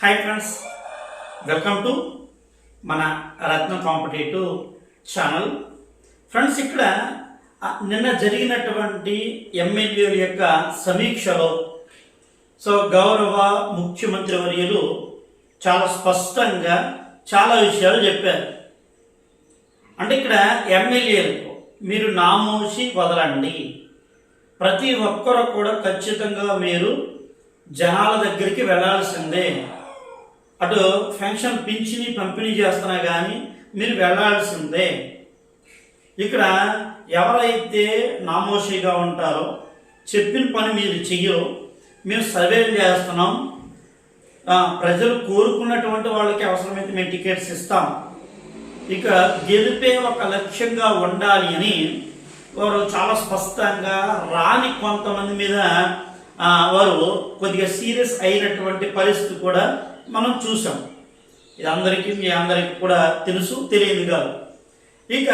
Hi friends welcome to మన రత్న competitive channel friends ఇక్కడ నిన్న జరిగినటువంటి ఎమ్మెల్యేల యొక్క సమీక్షలో సో గౌరవ ముఖ్యమంత్రి వర్యులు చాలా స్పష్టంగా చాలా విషయాలు చెప్పారు. అంటే ఇక్కడ ఎమ్మెల్యేలకు మీరు నామోషి వదలండి. ప్రతి ఒక్కరు కూడా ఖచ్చితంగా మీరు జనాల దగ్గరికి వెళ్ళాల్సిందే అటు పెన్షన్ పింఛని పంపిణీ చేస్తున్నా కానీ మీరు వెళ్ళాల్సిందే ఇక్కడ ఎవరైతే నామోషిగా ఉంటారో చెప్పిన పని మీరు చెయ్యరు మేము సర్వేలు చేస్తున్నాం. ప్రజలు కోరుకున్నటువంటి వాళ్ళకి అవసరమైతే మేము టికెట్స్ ఇస్తాం. ఇక గెలిపే ఒక లక్ష్యంగా ఉండాలి అని వారు చాలా స్పష్టంగా రాని కొంతమంది మీద వారు కొద్దిగా సీరియస్ అయినటువంటి పరిస్థితి కూడా మనం చూసాం. ఇది అందరికీ మీ అందరికీ కూడా తెలుసు తెలియదు కాదు. ఇక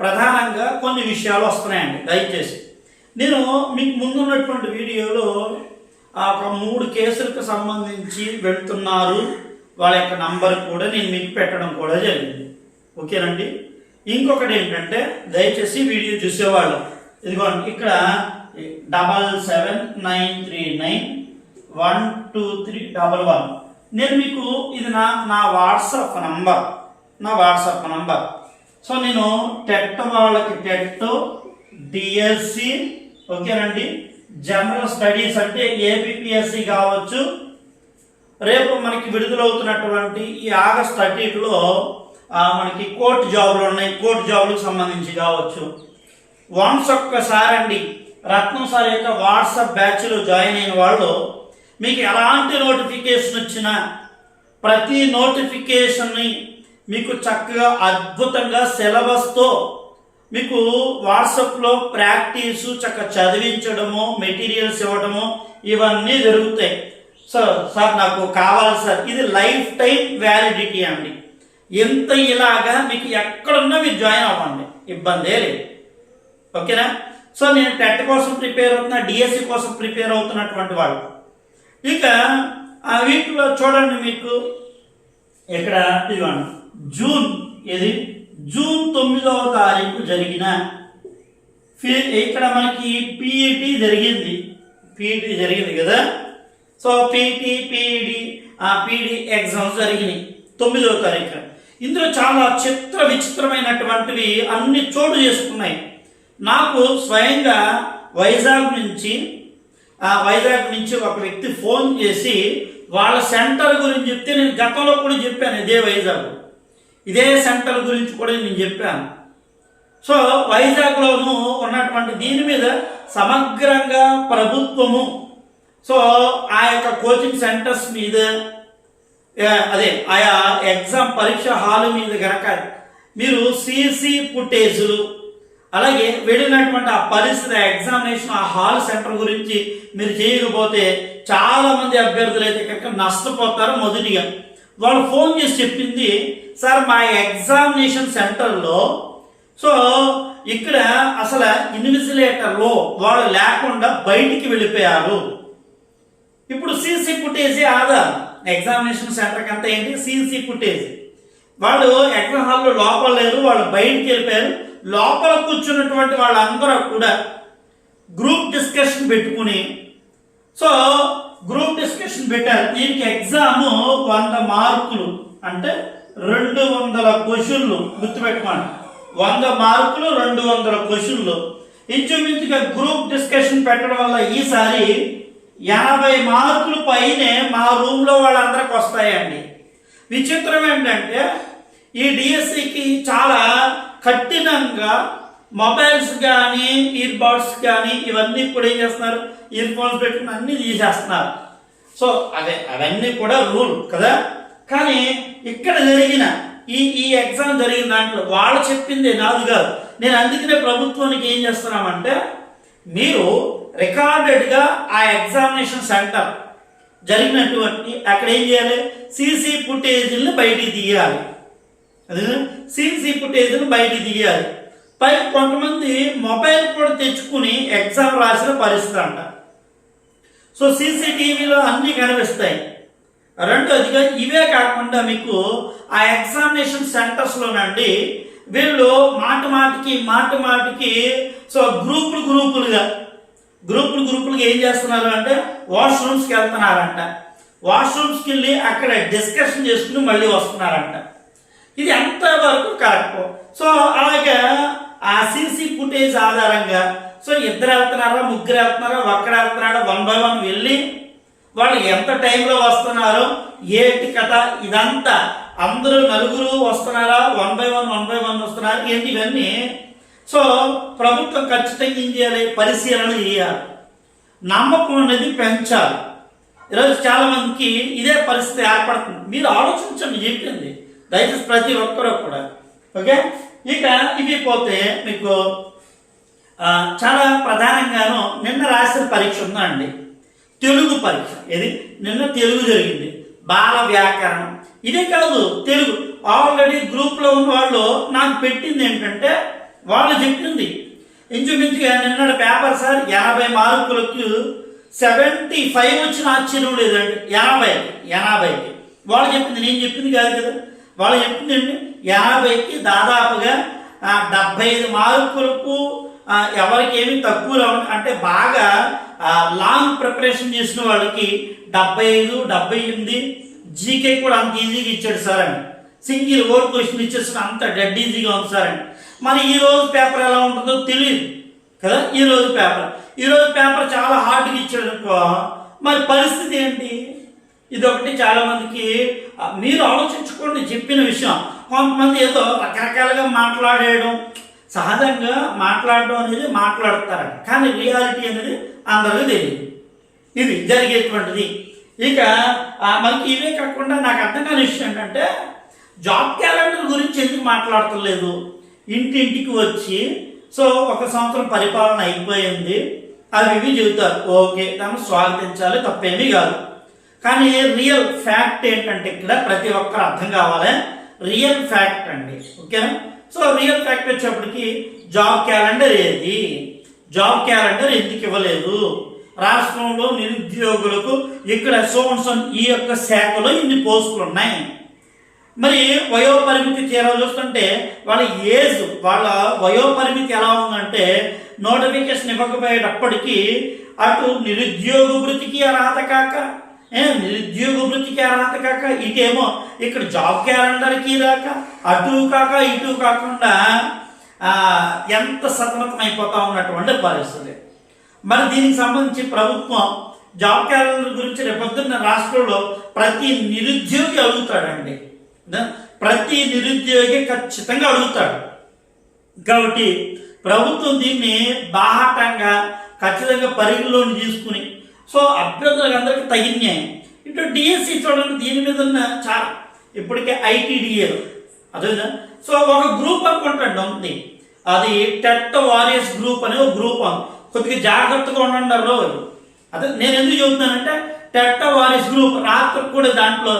ప్రధానంగా కొన్ని విషయాలు వస్తున్నాయండి దయచేసి. నేను మీకు ముందున్నటువంటి వీడియోలో ఆ ఒక మూడు కేసులకు సంబంధించి వెళ్తున్నారు. వాళ్ళ యొక్క నంబర్ కూడా నేను మీకు పెట్టడం కూడా జరిగింది. ఓకేనండి? ఇంకొకటి ఏంటంటే దయచేసి వీడియో చూసేవాళ్ళు. ఇదిగోండి ఇక్కడ double seven nine three nine one two three double one. నేను మీకు ఇది నా నా వాట్సాప్ నంబర్. నా వాట్సాప్ నంబర్. సో నేను టెట్ వాళ్ళకి టెట్ డిఎస్సి ఓకేనండి? జనరల్ స్టడీస్ అంటే ఏబిపిఎస్సి కావచ్చు. రేపు మనకి విడుదలవుతున్నటువంటి ఈ ఆగస్ట్ థర్టీలో మనకి కోర్టు జాబులు ఉన్నాయి. కోర్టు జాబులకు సంబంధించి కావచ్చు. వన్స్ ఒక్కసారి అండి రత్నం సార్ యొక్క వాట్సాప్ బ్యాచ్లో జాయిన్ అయిన వాళ్ళు మీకు ఎలాంటి నోటిఫికేషన్ వచ్చినా ప్రతి నోటిఫికేషన్ని మీకు చక్కగా అద్భుతంగా సిలబస్తో మీకు వాట్సాప్లో ప్రాక్టీసు చక్కగా చదివించడము మెటీరియల్స్ ఇవ్వడము ఇవన్నీ జరుగుతాయి. సార్ సార్ నాకు కావాలి సార్. ఇది లైఫ్ టైం వ్యాలిడిటీ అండి. ఎంత ఇలాగా మీకు ఎక్కడున్నా మీరు జాయిన్ అవ్వండి. ఇబ్బందే లేదు. ఓకేనా? సో నేను టెట్ కోసం ప్రిపేర్ అవుతున్నా డిఎస్సి కోసం ప్రిపేర్ అవుతున్నటువంటి వాళ్ళు. ఇక ఆ వీటిలో చూడండి మీకు. ఇక్కడ ఇదిగోండి. జూన్ ఇది జూన్ తొమ్మిదవ తారీఖు జరిగిన ఫీ- ఇక్కడ మనకి పిఈటి జరిగింది. పిఈటి జరిగింది కదా? సో పీటీ పీఈడి ఆ పీడి ఎగ్జామ్స్ జరిగినాయి తొమ్మిదవ తారీఖు. ఇందులో చాలా చిత్ర విచిత్రమైనటువంటివి అన్ని చోటు చేసుకున్నాయి. నాకు స్వయంగా వైజాగ్ నుంచి వైజాగ్ నుంచి ఒక వ్యక్తి ఫోన్ చేసి వాళ్ళ సెంటర్ గురించి చెప్తే నేను గతంలో కూడా చెప్పాను ఇదే వైజాగ్. ఇదే సెంటర్ గురించి కూడా నేను చెప్పాను. సో వైజాగ్లోను ఉన్నటువంటి దీని మీద సమగ్రంగా ప్రభుత్వము సో ఆ యొక్క కోచింగ్ సెంటర్స్ మీద అదే ఆయా ఎగ్జామ్ పరీక్ష హాల్ మీద కనుక మీరు సీసీ ఫుటేజ్లు అలాగే వెళ్ళినటువంటి ఆ పరిస్థితి ఎగ్జామినేషన్ ఆ హాల్ సెంటర్ గురించి మీరు చేయకపోతే చాలా మంది అభ్యర్థులు అయితే కనుక నష్టపోతారు మొదటిగా. వాళ్ళు ఫోన్ చేసి చెప్పింది సార్ మా ఎగ్జామినేషన్ సెంటర్లో సో ఇక్కడ అసలు ఇన్విజిలేటర్లో వాళ్ళు లేకుండా బయటికి వెళ్ళిపోయారు. ఇప్పుడు సీసీ ఫుటేజ్ ఆధార్ ఎగ్జామినేషన్ సెంటర్కి అంతా ఏంటి? సీసీ ఫుటేజ్ వాళ్ళు ఎగ్జామ్ హాల్లో లోపల లేరు వాళ్ళు బయటికి వెళ్ళిపోయారు. లోపల కూర్చున్నటువంటి వాళ్ళందరూ కూడా గ్రూప్ డిస్కషన్ పెట్టుకుని సో గ్రూప్ డిస్కషన్ పెట్టారు. దీనికి ఎగ్జామ్ వంద మార్కులు అంటే రెండు వందల క్వశ్చన్లు గుర్తుపెట్టుకోండి. వంద మార్కులు రెండు వందల క్వశ్చన్లు. ఇంచుమించుగా గ్రూప్ డిస్కషన్ పెట్టడం వల్ల ఈసారి ఎనభై మార్కులు పైనే మా రూమ్లో వాళ్ళందరికి వస్తాయండి. విచిత్రం ఏంటంటే ఈ డిఎస్సికి చాలా కఠినంగా మొబైల్స్ కానీ ఇయర్ బడ్స్ కానీ ఇవన్నీ కూడా ఏం చేస్తున్నారు? ఇయర్ ఫోన్స్ పెట్టుకుని అన్నీ తీసేస్తున్నారు. సో అదే అవన్నీ కూడా రూల్ కదా? కానీ ఇక్కడ జరిగిన ఈ ఈ ఎగ్జామ్ జరిగిన దాంట్లో వాళ్ళు చెప్పింది నాది కాదు. నేను అందుకనే ప్రభుత్వానికి ఏం చేస్తున్నామంటే మీరు రికార్డెడ్గా ఆ ఎగ్జామినేషన్ సెంటర్ జరిగినటువంటి అక్కడ ఏం చేయాలి? సీసీ ఫుటేజీలను బయటికి తీయాలి. సీసీ ఫుటేజ్ని బయటికి తీయాలి పై కొంతమంది మొబైల్ కూడా తెచ్చుకుని ఎగ్జామ్ రాసిన పరిస్థితి అంట. సో సీసీటీవీలో అన్నీ కనిపిస్తాయి. రెండోదిగా ఇవే కాకుండా మీకు ఆ ఎగ్జామినేషన్ సెంటర్స్లోనండి వీళ్ళు మాట మాటికి మాట మాటికి సో గ్రూపులు గ్రూపులుగా గ్రూపులు గ్రూపులుగా ఏం చేస్తున్నారు అంటే వాష్రూమ్స్కి వెళ్తున్నారంట. వాష్రూమ్స్కి వెళ్ళి అక్కడ డిస్కషన్ చేసుకుని మళ్ళీ వస్తున్నారంట. ఇది ఎంతవరకు కరెక్ట్? సో అలాగే ఆ సీసీ ఫుటేజ్ ఆధారంగా సో ఇద్దరు వెళ్తున్నారా ముగ్గురు వెళ్తున్నారా ఒక్కడ వెళ్తున్నారా వన్ బై వన్ వెళ్ళి వాళ్ళు ఎంత టైంలో వస్తున్నారో ఏంటి కథ ఇదంతా అందరూ నలుగురు వస్తున్నారా one by one one by one వస్తున్నారా ఏంటి ఇవన్నీ? సో ప్రభుత్వం ఖచ్చితంగా ఏం చేయాలి? పరిశీలన చేయాలి. నమ్మకం అనేది పెంచాలి. ఈరోజు చాలామందికి ఇదే పరిస్థితి ఏర్పడుతుంది. మీరు ఆలోచించండి చెప్పింది దయచేసి ప్రతి ఒక్కరూ కూడా ఓకే? ఇక ఇవి పోతే మీకు చాలా ప్రధానంగాను నిన్న రాసిన పరీక్ష ఉందండి. తెలుగు పరీక్ష. ఇది నిన్న తెలుగు జరిగింది. బాల వ్యాకరణం. ఇదే కాదు తెలుగు. ఆల్రెడీ గ్రూప్లో ఉన్న వాళ్ళు నాకు పెట్టింది ఏంటంటే వాళ్ళు చెప్పింది. ఇంచుమించుగా నిన్న పేపర్ సార్ ఎనభై మార్కులకు సెవెంటీ ఫైవ్ వచ్చిన ఆశ్చర్యం లేదండి. ఎనభైకి ఎనభైకి. వాళ్ళు చెప్పింది నేను చెప్పింది కాదు కదా. వాళ్ళు చెప్తుందండి యాభైకి దాదాపుగా డెబ్బై ఐదు మార్కులకు ఆ, ఎవరికి తక్కువ రావు అంటే బాగా లాంగ్ ప్రిపరేషన్ చేసిన వాళ్ళకి డెబ్బై ఐదు డెబ్బై ఎనిమిది జీకే కూడా అంత ఈజీగా ఇచ్చాడు సార్ అని సింగిల్ ఓర్ క్వశ్చన్ ఇచ్చేసిన అంత డెడ్ ఈజీగా ఉంది సార్ అని మరి ఈరోజు పేపర్ ఎలా ఉంటుందో తెలియదు కదా ఈరోజు పేపర్ ఈరోజు పేపర్ చాలా హార్డ్గా ఇచ్చాడు అనుకో మరి పరిస్థితి ఏంటి? ఇదొకటి చాలామందికి చాలా మందికి మీరు ఆలోచించుకోండి చెప్పిన విషయం. కొంతమంది ఏదో రకరకాలుగా మాట్లాడేయడం సహజంగా మాట్లాడడం అనేది మాట్లాడతారు కానీ రియాలిటీ అనేది అందరికీ తెలియదు. ఇది జరిగేటువంటిది. ఇక మనకి ఇవే కాకుండా నాకు అర్థం కాని విషయం ఏంటంటే జాబ్ క్యాలెండర్ గురించి ఎందుకు మాట్లాడతలేదు? ఇంటింటికి వచ్చి సో ఒక సంవత్సరం పరిపాలన అయిపోయింది. అవి ఇవి చెబుతారు. ఓకే దాన్ని స్వాగతించాలి తప్పేమీ కాదు. కానీ రియల్ ఫ్యాక్ట్ ఏంటంటే ఇక్కడ ప్రతి ఒక్కరు అర్థం కావాలి. రియల్ ఫ్యాక్ట్ అండి. ఓకేనా సో రియల్ ఫ్యాక్ట్ వచ్చేప్పటికి జాబ్ క్యాలెండర్ ఏది? జాబ్ క్యాలెండర్ ఎందుకు ఇవ్వలేదు? రాష్ట్రంలో నిరుద్యోగులకు ఇక్కడ సోన్సన్ ఈ యొక్క శాఖలో ఇన్ని పోస్టులు ఉన్నాయి. మరి వయోపరిమితి తీరా చూస్తుంటే వాళ్ళ ఏజ్ వాళ్ళ వయోపరిమితి ఎలా ఉందంటే నోటిఫికేషన్ ఇవ్వకపోయేటప్పటికీ అటు నిరుద్యోగ వృత్తికి అర్హత కాక నిరుద్యోగ వృత్తికి అర్హత కాక ఇటేమో ఇక్కడ జాబ్ క్యాలెండర్కి రాక అటు కాక ఇటు కాకుండా ఎంత సతమతం అయిపోతా ఉన్నటువంటి పరిస్థితి మరి దీనికి సంబంధించి ప్రభుత్వం జాబ్ క్యాలెండర్ గురించి రేపొద్దున్న రాష్ట్రంలో ప్రతి నిరుద్యోగి అడుగుతాడండి. ప్రతి నిరుద్యోగి ఖచ్చితంగా అడుగుతాడు. కాబట్టి ప్రభుత్వం దీన్ని బాహాటంగా ఖచ్చితంగా పరిగణలోని తీసుకుని సో అభ్యర్థులకు అందరికీ తగిన న్యాయం. ఇటు డిఎస్సి చూడండి దీని మీద ఉన్న చాలా ఇప్పటికే ఐటీడీఏలు అదే సో ఒక గ్రూప్ అనుకుంటాడు ఉంది అది టెట్ వారియర్స్ గ్రూప్ అనే ఒక గ్రూప్ కొద్దిగా జాగ్రత్తగా ఉండండి రోజు అదే నేను ఎందుకు చెబుతున్నానంటే టెట్ వారియర్స్ గ్రూప్ రాత్రి కూడా దాంట్లో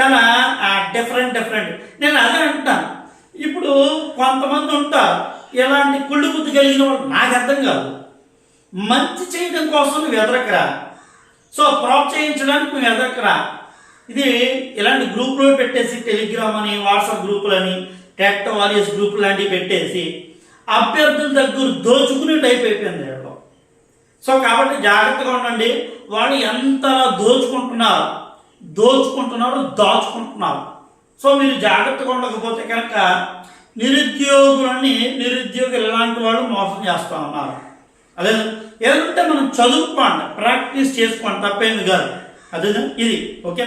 చాలా డిఫరెంట్ డిఫరెంట్ నేను అదే అంటాను ఇప్పుడు కొంతమంది ఉంటారు ఇలాంటి కుళ్ళు బుద్ధి కలిగిన వాళ్ళు నాకు అర్థం కాదు. మంచి చేయడం కోసం నువ్వు ఎదరకరా సో ప్రోత్సహించడానికి నువ్వు ఎదరకరా ఇది ఇలాంటి గ్రూపులో పెట్టేసి టెలిగ్రామ్ అని వాట్సాప్ గ్రూపులని టెట్ వారియస్ గ్రూప్ లాంటివి పెట్టేసి అభ్యర్థుల దగ్గర దోచుకునే టైప్ అయిపోయింది సో కాబట్టి జాగ్రత్తగా ఉండండి. వాళ్ళు ఎంత దోచుకుంటున్నారు దోచుకుంటున్నారు దాచుకుంటున్నారు. సో మీరు జాగ్రత్తగా ఉండకపోతే కనుక నిరుద్యోగులని నిరుద్యోగులు ఇలాంటి వాళ్ళు మోసం చేస్తూ ఉన్నారు. అదే ఏదంటే మనం చదువుకోండి ప్రాక్టీస్ చేసుకోండి తప్పేంది కాదు. అదే ఇది ఓకే?